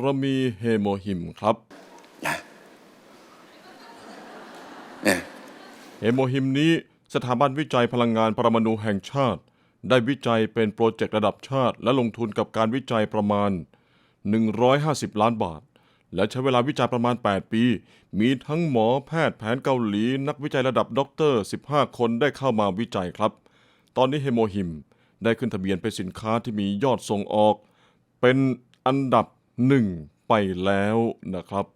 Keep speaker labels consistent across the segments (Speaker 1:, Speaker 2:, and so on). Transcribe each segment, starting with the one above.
Speaker 1: เรามีเฮโมฮิมครับ
Speaker 2: เนี่ย
Speaker 1: เฮโมฮิมนี้สถาบันวิจัยพลังงานปรมาณูแห่งชาติ ได้วิจัยเป็นโปรเจกต์ระดับชาติ และลงทุนกับการวิจัยประมาณ 150 ล้านบาท และใช้เวลาวิจัยประมาณ 8 ปี มีทั้งหมอแพทย์แผนเกาหลี นักวิจัยระดับด็อกเตอร์ 15 คนได้เข้ามาวิจัยครับ ตอนนี้เฮโมฮิมได้ขึ้นทะเบียนเป็นสินค้าที่มียอดส่งออก เป็นอันดับ หนึ่งไปแล้วนะครับ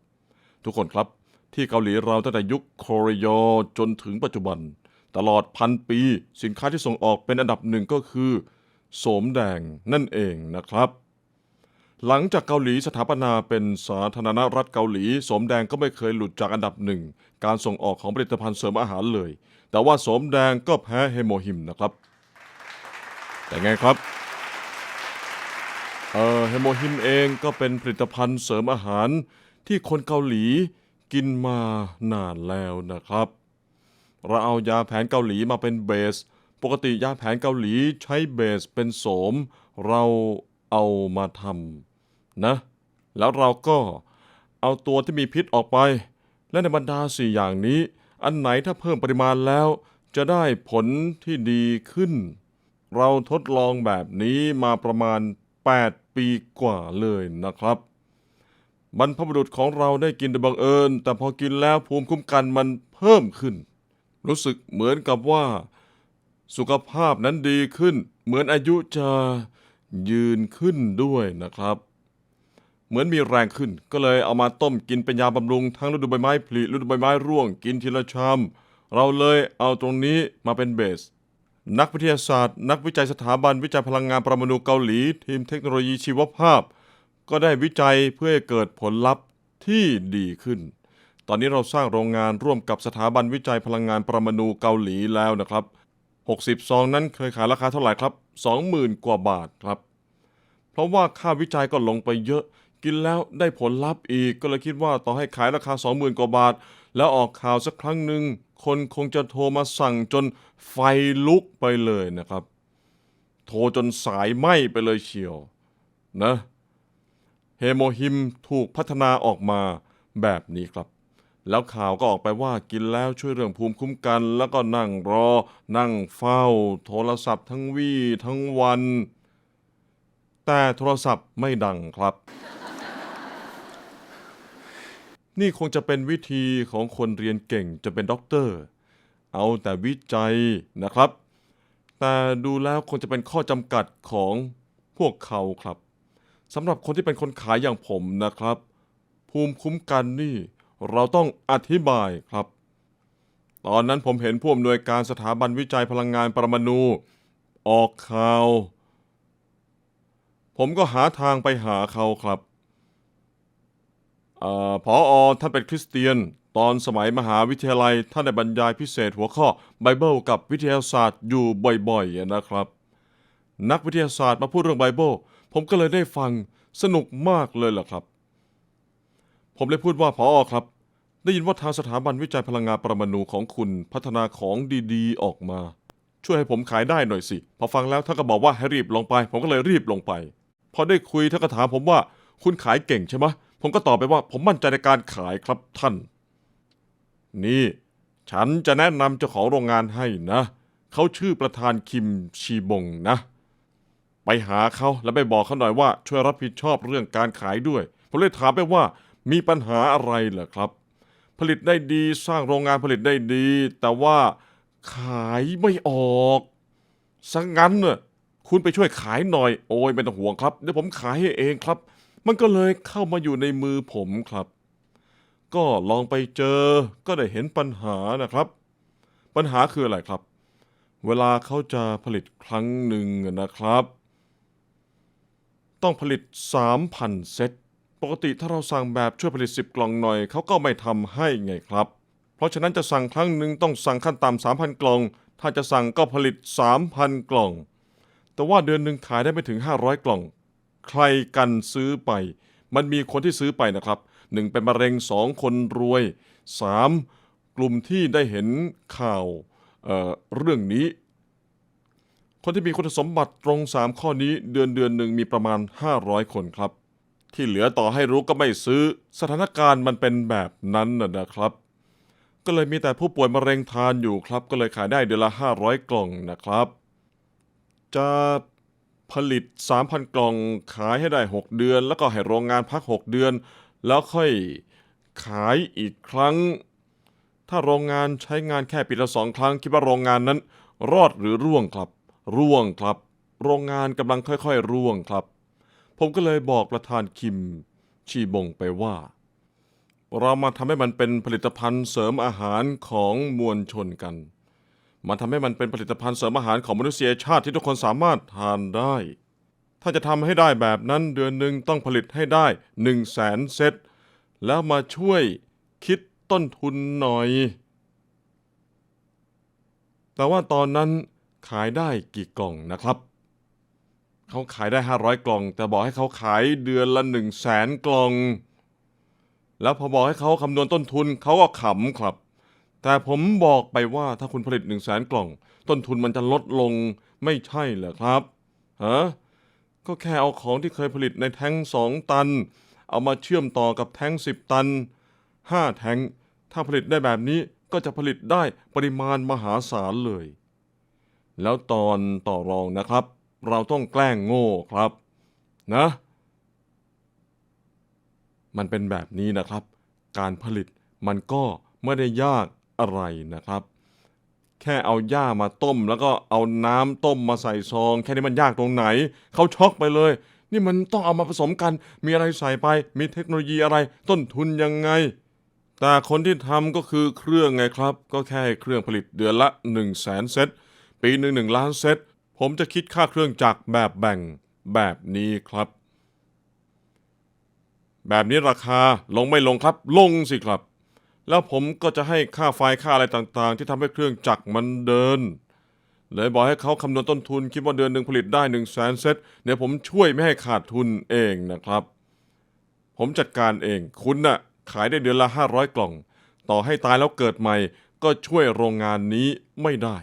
Speaker 1: ทุกคนครับที่เกาหลีเราตั้งแต่ยุคโคเรยอจนถึงปัจจุบัน ตลอดพันปี สินค้าที่ส่งออกเป็นอันดับหนึ่งก็คือโสมแดงนั่นเองนะครับ หลังจากเกาหลีสถาปนาเป็นสาธารณรัฐเกาหลีโสมแดงก็ไม่เคยหลุดจากอันดับหนึ่งการส่งออกของผลิตภัณฑ์เสริมอาหารเลย แต่ว่าโสมแดงก็แพ้เฮโมฮิมนะครับ แต่ไงครับ เอ่อเฮโมฮิมเองก็เป็นผลิตภัณฑ์เสริมอาหารที่คนเกาหลีกินมานานแล้วนะครับ เราเอายาแผนเกาหลีมาเป็นเบส ปกติยาแผนเกาหลีใช้เบสเป็นโสม เราเอามาทำนะ แล้วเราก็เอาตัวที่มีพิษออกไป และในบรรดาสี่อย่างนี้ อันไหนถ้าเพิ่มปริมาณแล้ว จะได้ผลที่ดีขึ้น เราทดลองแบบนี้มาประมาณ 8 ปีกว่าเลยนะครับ บรรพบุรุษของเราได้กินโดยบังเอิญ แต่พอกินแล้วภูมิคุ้มกันมันเพิ่มขึ้น รู้สึกเหมือนกับว่า สุขภาพนั้นดีขึ้น เหมือนอายุจะยืนขึ้นด้วยนะครับ เหมือนมีแรงขึ้น ก็เลยเอามาต้มกินเป็นยาบำรุงทั้งฤดูใบไม้ผลิฤดูใบไม้ร่วงกินทีละชามเราเลยเอาตรงนี้มาเป็นเบส นักวิทยาศาสตร์ นักวิจัยสถาบันวิจัยพลังงานปรมาณูเกาหลี ทีมเทคโนโลยีชีวภาพ ก็ได้วิจัยเพื่อให้เกิดผลลัพธ์ที่ดีขึ้น ตอนนี้เราสร้างโรงงานร่วมกับสถาบันวิจัยพลังงานปรมาณูเกาหลีแล้วนะครับ 60ซองนั้นเคยขายราคาเท่าไหร่ครับ 20,000 กว่าบาทครับ เพราะว่าค่าวิจัยก็ลงไปเยอะ กินแล้วได้ผลลัพธ์อีก ก็เลยคิดว่าต่อให้ขายราคา 20,000 กว่าบาท แล้วออกข่าวสักครั้งหนึ่ง คนคงจะโทรมาสั่งจนไฟลุกไปเลยนะครับ โทรจนสายไหม้ไปเลยเชียวนะเฮโมฮิมถูกพัฒนาออกมาแบบนี้ครับ แล้วข่าวก็ออกไปว่ากินแล้วช่วยเรื่องภูมิคุ้มกัน แล้วก็นั่งรอ นั่งเฝ้า โทรศัพท์ทั้งวี่ทั้งวัน แต่โทรศัพท์ไม่ดังครับ นี่คงจะเป็นวิธีของคนเรียนเก่งจะเป็นด็อกเตอร์ เอาแต่วิจัยนะครับ แต่ดูแล้วคงจะเป็นข้อจำกัดของพวกเขาครับสำหรับคนที่เป็นคนขายอย่างผมนะครับ ภูมิคุ้มกันนี่ เราต้องอธิบายครับ ตอนนั้นผมเห็นผู้อำนวยการสถาบันวิจัยพลังงานปรมาณูออกข่าว ผมก็หาทางไปหาเขาครับ เออพออท่านเป็นคริสเตียน ตอนสมัยมหาวิทยาลัยท่านได้บรรยายพิเศษหัวข้อไบเบิลกับวิทยาศาสตร์อยู่บ่อยๆนะครับ นักวิทยาศาสตร์มาพูดเรื่องไบเบิลผมก็เลยได้ฟังสนุกมากเลยล่ะครับ ผมเลยพูดว่าพออครับ ได้ยินว่าทางสถาบันวิจัยพลังงานปรมาณูของคุณพัฒนาของดีๆ ออกมา ช่วยให้ผมขายได้หน่อยสิ พอฟังแล้วท่านก็บอกว่าให้รีบลงไป ผมก็เลยรีบลงไป พอได้คุยท่านก็ถามผมว่า คุณขายเก่งใช่ไหม ผมก็ตอบไปว่าผมมั่นใจในการขายครับท่าน นี่ ฉันจะแนะนำเจ้าของโรงงานให้นะ เขาชื่อประธานคิมชีบงนะ ไปหาเขาแล้วไปบอกเขาหน่อยว่า ช่วยรับผิดชอบเรื่องการขายด้วย ผมเลยถามไปว่ามีปัญหาอะไรเหรอครับ ผลิตได้ดีสร้างโรงงานผลิตได้ดี แต่ว่าขายไม่ออกสังงั้นน่ะคุณไปช่วยขายหน่อย โอ้ยไม่ต้องห่วงครับเดี๋ยวผมขายให้เองครับ มันก็เลยเข้ามาอยู่ในมือผมครับ ก็ลองไปเจอก็ได้เห็นปัญหานะครับ ปัญหาคืออะไรครับ เวลาเขาจะผลิตครั้งหนึ่งนะครับ ต้องผลิต 3,000 เซตปกติถ้าเราสั่งแบบช่วยผลิต 10 กล่องหน่อย เขาก็ไม่ทำให้ไงครับ เพราะฉะนั้นจะสั่งครั้งหนึ่งต้องสั่งขั้นต่ำ3,000 กล่อง ถ้าจะสั่งก็ผลิต 3,000 กล่อง แต่ว่าเดือนหนึ่งขายได้ไม่ถึง 500 กล่อง ใครกันซื้อไป มันมีคนที่ซื้อไปนะครับหนึ่งเป็นมะเร็งสองคนรวย 3. กลุ่มที่ได้เห็นข่าวเเรื่องนี้ คนที่มีคุณสมบัติตรง3ข้อนี้เดือนเดือนหนึ่งมีประมาณ 500 คนครับ ที่เหลือต่อให้รู้ก็ไม่ซื้อ สถานการณ์มันเป็นแบบนั้นนะนะครับ ก็เลยมีแต่ผู้ป่วยมะเร็งทานอยู่ครับ ก็เลยขายได้เดือนละ 500 กล่องนะครับ จะ ผลิต 3,000 กล่องขายให้ได้ 6 เดือน แล้วก็ให้โรงงานพัก 6 เดือน แล้วค่อยขายอีกครั้ง ถ้าโรงงานใช้งานแค่ปีละสองครั้ง คิดว่าโรงงานนั้น รอดหรือร่วงครับ ร่วงครับ โรงงานกำลังค่อยๆ ร่วงครับ ผมก็เลยบอกประธานคิม ชีบงไปว่า เรามาทำให้มันเป็นผลิตภัณฑ์เสริมอาหารของมวลชนกัน มาทำให้มันเป็นผลิตภัณฑ์เสริมอาหารของมนุษยชาติที่ทุกคนสามารถทานได้ ถ้าจะทำให้ได้แบบนั้นเดือนหนึ่งต้องผลิตให้ได้1 0 0 0 0แสนเซตแล้วมาช่วยคิดต้นทุนหน่อย แต่ว่าตอนนั้นขายได้กี่กล่องนะครับ เขาขายได้ 500 กล่อง แต่บอกให้เขาขายเดือนละ1 0 0 0 0แสนกล่อง แล้วพอบอกให้เขาคำนวณต้นทุนเขาก็ขำครับ แต่ผมบอกไปว่าถ้าคุณผลิต1 0 0 0 0แสนกล่อง ต้นทุนมันจะลดลงไม่ใช่เหรอครับฮะก็แค่เอาของที่เคยผลิตในแท้ง2ตัน เอามาเชื่อมต่อกับแท้ง10ตัน5แท้ง ถ้าผลิตได้แบบนี้ก็จะผลิตได้ปริมาณมหาศาลเลย แล้วตอนต่อรองนะครับ เราต้องแกล้งโง่ครับ นะ มันเป็นแบบนี้นะครับ การผลิตมันก็ไม่ได้ยาก อะไรนะครับแค่เอาหญ้ามาต้ม แล้วก็เอาน้ำต้มมาใส่ซอง แค่นี้มันยากตรงไหน เขาช็อกไปเลย นี่มันต้องเอามาผสมกัน มีอะไรใส่ไป มีเทคโนโลยีอะไร ต้นทุนยังไง แต่คนที่ทำก็คือเครื่องไงครับ ก็แค่เครื่องผลิตเดือนละ 1 0 0 0 0แสนเซต ปีหนึ่งหนึ่งล้านเซต ผมจะคิดค่าเครื่องจักรแบบแบ่งแบบนี้ครับ แบบนี้ราคาลงไม่ลงครับ ลงสิครับ แล้วผมก็จะให้ค่าไฟค่าอะไรต่างๆ ที่ทำให้เครื่องจักรมันเดิน เลยบอกให้เขาคำนวณต้นทุนคิดว่าเดือนหนึ่งผลิตได้1 0 0 0 0แสนเซตเดี๋ยวผมช่วยไม่ให้ขาดทุนเองนะครับ ผมจัดการเองคุณน่ะขายได้เดือนละ 500 กล่อง ต่อให้ตายแล้วเกิดใหม่ ก็ช่วยโรงงานนี้ไม่ได้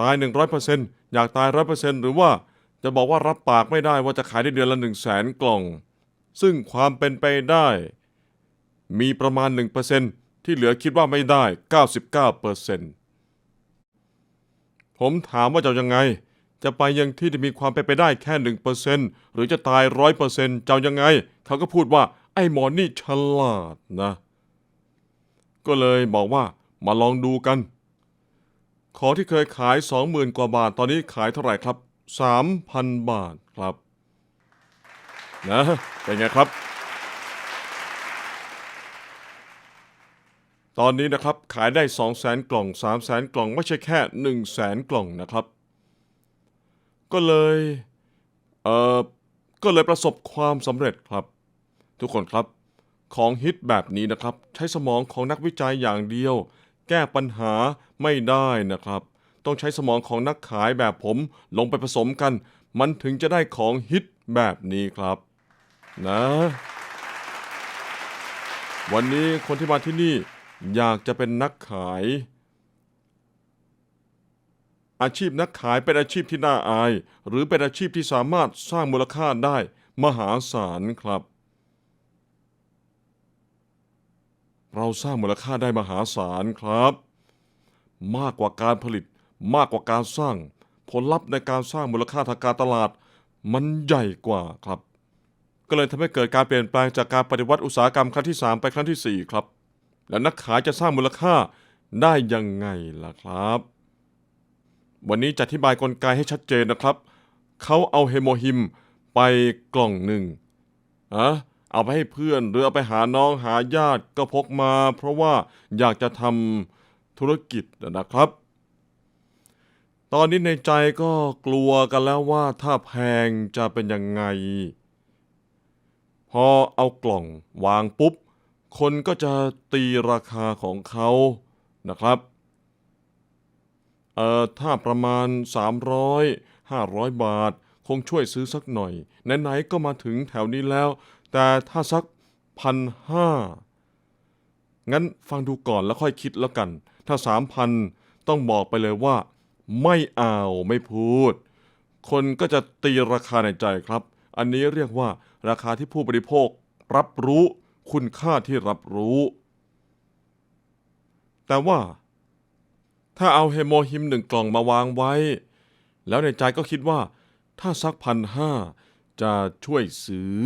Speaker 1: ตาย 100%อยากตาย 100%หรือว่าจะบอกว่ารับปากไม่ได้ว่าจะขายได้เดือนละ1 0 0 0 0แสนกล่อง ซึ่งความเป็นไปได้ มีประมาณ 1%ที่เหลือคิดว่าไม่ได้ 99%ผมถามว่าจะยังไง จะไปยังที่ที่มีความเป็นไปได้แค่ 1%หรือจะตาย 100%จะเอายังไง เขาก็พูดว่า ไอ้หมอนี่ฉลาดนะ ก็เลยบอกว่ามาลองดูกัน ของที่เคยขาย 20,000 กว่าบาท ตอนนี้ขายเท่าไหร่ครับ 3,000 บาทครับ นะ เป็นไงครับ ตอนนี้นะครับขายได้ 2 0 0แสนกล่อง 3 0 0แสนกล่อง ไม่ใช่แค่ 1 0 0 0 0แสนกล่องนะครับ ก็เลยเอ่อก็เลยประสบความสำเร็จครับ ทุกคนครับของฮิตแบบนี้นะครับ ใช้สมองของนักวิจัยอย่างเดียว แก้ปัญหาไม่ได้นะครับ ต้องใช้สมองของนักขายแบบผมลงไปผสมกัน มันถึงจะได้ของฮิตแบบนี้ครับ นะ วันนี้คนที่มาที่นี่ อยากจะเป็นนักขาย อาชีพนักขายเป็นอาชีพที่น่าอาย หรือเป็นอาชีพที่สามารถสร้างมูลค่าได้มหาศาลครับ เราสร้างมูลค่าได้มหาศาลครับ มากกว่าการผลิต มากกว่าการสร้าง ผลลัพธ์ในการสร้างมูลค่าทางการตลาด มันใหญ่กว่าครับ ก็เลยทำให้เกิดการเปลี่ยนแปลงจากการปฏิวัติอุตสาหกรรมครั้งที่ 3 ไปครั้งทีสี่4 ครับ แล้วนักขายจะสร้างมูลค่าได้ยังไงล่ะครับ วันนี้จะอธิบายกลไกให้ชัดเจนนะครับ เขาเอาเฮโมฮิมไปกล่องหนึ่งอะเอาไปให้เพื่อนหรือเอาไปหาน้องหาญาติก็พกมา เพราะว่าอยากจะทำธุรกิจนะครับ ตอนนี้ในใจก็กลัวกันแล้วว่าถ้าแพงจะเป็นยังไง พอเอากล่องวางปุ๊บ คนก็จะตีราคาของเขานะครับ เอ่อ ถ้าประมาณ 300 500 บาท คงช่วยซื้อสักหน่อย ไหนๆ ก็มาถึงแถวนี้แล้ว แต่ถ้าสักพันห้างั้นฟังดูก่อนแล้วค่อยคิดแล้วกัน ถ้า3,000ต้องบอกไปเลยว่า ไม่เอาไม่พูด คนก็จะตีราคาในใจครับ อันนี้เรียกว่าราคาที่ผู้บริโภครับรู้ คุณค่าที่รับรู้ แต่ว่า ถ้าเอาเฮโมฮิมหนึ่งกล่องมาวางไว้ แล้วในใจก็คิดว่า ถ้าสักพันห้าจะช่วยซื้อ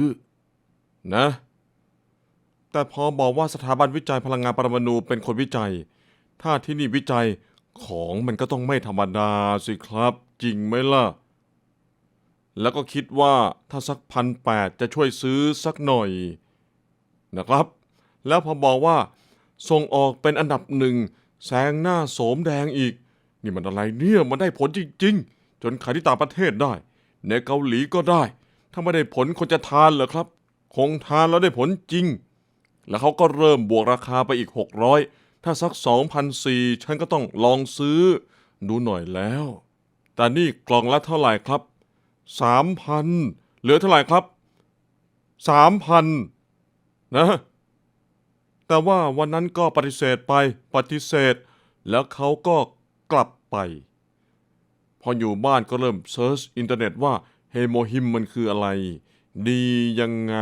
Speaker 1: นะ แต่พอบอกว่าสถาบันวิจัยพลังงานปรมาณูเป็นคนวิจัย ถ้าที่นี่วิจัยของมันก็ต้องไม่ธรรมดาสิครับ จริงไหมล่ะ แล้วก็คิดว่าถ้าสักพันแปดจะช่วยซื้อสักหน่อย นะครับ แล้วพอบอกว่า ส่งออกเป็นอันดับหนึ่งแซงหน้าโสมแดงอีก นี่มันอะไรเนี่ยมันได้ผลจริง ๆ จนขายที่ต่างประเทศได้ ในเกาหลีก็ได้ ถ้าไม่ได้ผลคนจะทานเหรอครับ คงทานแล้วได้ผลจริง แล้วเขาก็เริ่มบวกราคาไปอีก 600 ถ้าสัก2,004ฉันก็ต้องลองซื้อ ดูหน่อยแล้ว แต่นี่กล่องละเท่าไหร่ครับ3,000เหลือเท่าไหร่ครับ3,000 นะแต่ว่าวันนั้นก็ปฏิเสธไปปฏิเสธ แล้วเขาก็กลับไป พออยู่บ้านก็เริ่มเซิร์ชอินเทอร์เน็ตว่าเฮโมฮิมมันคืออะไร ดียังไง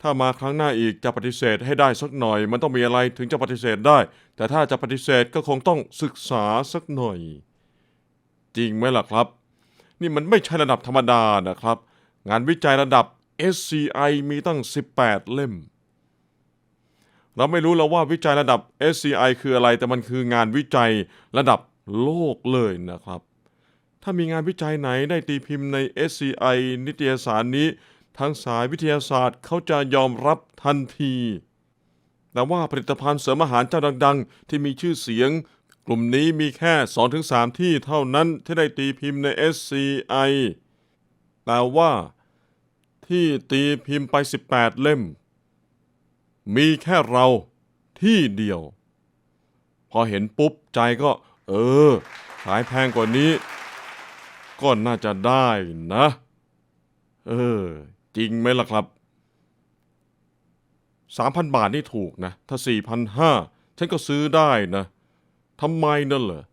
Speaker 1: ถ้ามาครั้งหน้าอีกจะปฏิเสธให้ได้สักหน่อย มันต้องมีอะไรถึงจะปฏิเสธได้ แต่ถ้าจะปฏิเสธก็คงต้องศึกษาสักหน่อย จริงไหมล่ะครับ นี่มันไม่ใช่ระดับธรรมดานะครับ งานวิจัยระดับ SCI มีตั้ง 18 เล่ม เราไม่รู้แล้วว่าวิจัยระดับ SCI คืออะไร แต่มันคืองานวิจัยระดับโลกเลยนะครับ ถ้ามีงานวิจัยไหนได้ตีพิมพ์ใน SCI นิตยสารนี้ ทางสายวิทยาศาสตร์เขาจะยอมรับทันที แต่ว่าผลิตภัณฑ์เสริมอาหารเจ้าดัง ๆ ที่มีชื่อเสียง กลุ่มนี้มีแค่ 2-3 ที่เท่านั้นที่ได้ตีพิมพ์ใน SCI แต่ว่า ที่ตีพิมพ์ไป 18 เล่ม มีแค่เราที่เดียว พอเห็นปุ๊บใจก็ เออ ขายแพงกว่านี้ ก็น่าจะได้นะ เออ จริงไหมล่ะครับ 3,000 บาทนี่ถูกนะ ถ้า 4,500 ฉันก็ซื้อได้นะทำไมนั่นเหรอ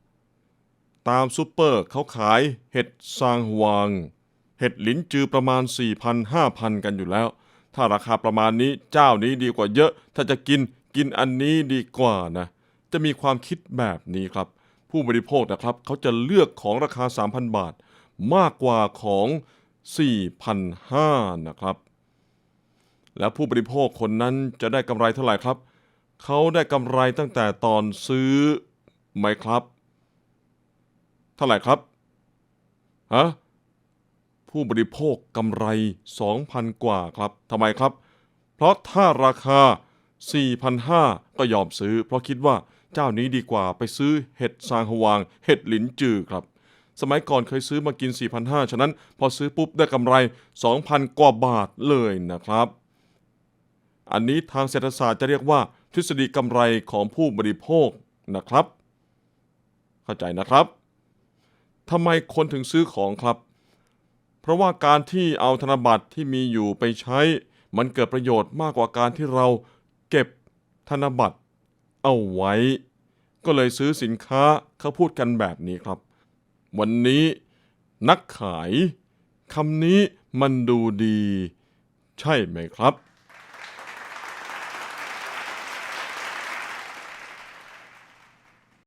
Speaker 1: ตามซูเปอร์เขาขายเห็ดซางฮวาง ห็ดหลินจือประมาณ 4,000-5,000 กันอยู่แล้ว ถ้าราคาประมาณนี้เจ้านี้ดีกว่าเยอะ ถ้าจะกินกินอันนี้ดีกว่านะ จะมีความคิดแบบนี้ครับ ผู้บริโภคนะครับ เขาจะเลือกของราคา 3,000 บาท มากกว่าของ 4,500นะครับ แล้วผู้บริโภคคนนั้นจะได้กำไรเท่าไหร่ครับ เขาได้กำไรตั้งแต่ตอนซื้อไหมครับ เท่าไหร่ครับฮะ ผู้บริโภคกำไร 2,000 กว่าครับทำไมครับ เพราะถ้าราคา 4,500 ก็ยอมซื้อ เพราะคิดว่าเจ้านี้ดีกว่าไปซื้อเห็ดซางฮวาง เห็ดหลินจือครับ สมัยก่อนเคยซื้อมากิน 4,500 ฉะนั้น พอซื้อปุ๊บได้กำไร 2,000 กว่าบาทเลยนะครับ อันนี้ทางเศรษฐศาสตร์จะเรียกว่า ทฤษฎีกำไรของผู้บริโภคนะครับ เข้าใจนะครับทำไมคนถึงซื้อของครับ เพราะว่าการที่เอาธนบัตรที่มีอยู่ไปใช้ มันเกิดประโยชน์มากกว่าการที่เราเก็บธนบัตรเอาไว้ ก็เลยซื้อสินค้าเขาพูดกันแบบนี้ครับ วันนี้นักขายคำนี้มันดูดี ใช่ไหมครับ